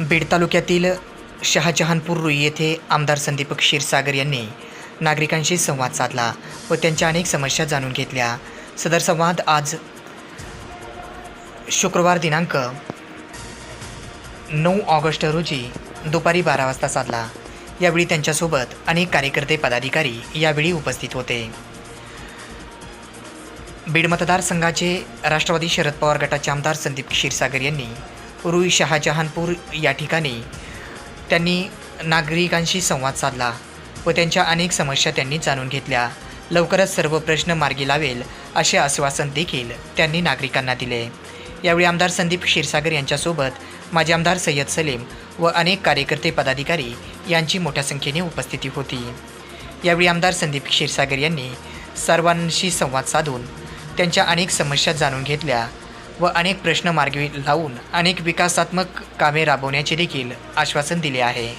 बीड तालुक्यातील शहाजहानपूर रुई येथे आमदार संदीप क्षीरसागर यांनी नागरिकांशी संवाद साधला व त्यांच्या अनेक समस्या जाणून घेतल्या. सदर संवाद आज शुक्रवार दिनांक नऊ ऑगस्ट रोजी दुपारी बारा वाजता साधला. यावेळी त्यांच्यासोबत अनेक कार्यकर्ते पदाधिकारी यावेळी उपस्थित होते. बीड मतदारसंघाचे राष्ट्रवादी शरद पवार गटाचे आमदार संदीप क्षीरसागर यांनी रुई शहाजहानपूर या ठिकाणी त्यांनी नागरिकांशी संवाद साधला व त्यांच्या अनेक समस्या त्यांनी जाणून घेतल्या. लवकरच सर्व प्रश्न मार्गी लावेल असे आश्वासन देखील त्यांनी नागरिकांना दिले. यावेळी आमदार संदीप क्षीरसागर यांच्यासोबत माजी आमदार सय्यद सलीम व अनेक कार्यकर्ते पदाधिकारी यांची मोठ्या संख्येने उपस्थिती होती. यावेळी आमदार संदीप क्षीरसागर यांनी सर्वांशी संवाद साधून त्यांच्या अनेक समस्या जाणून घेतल्या. व अनेक प्रश्न मार्गी लावून अनेक विकासात्मक कामे राबवण्याचे देखील आश्वासन दिले आहे.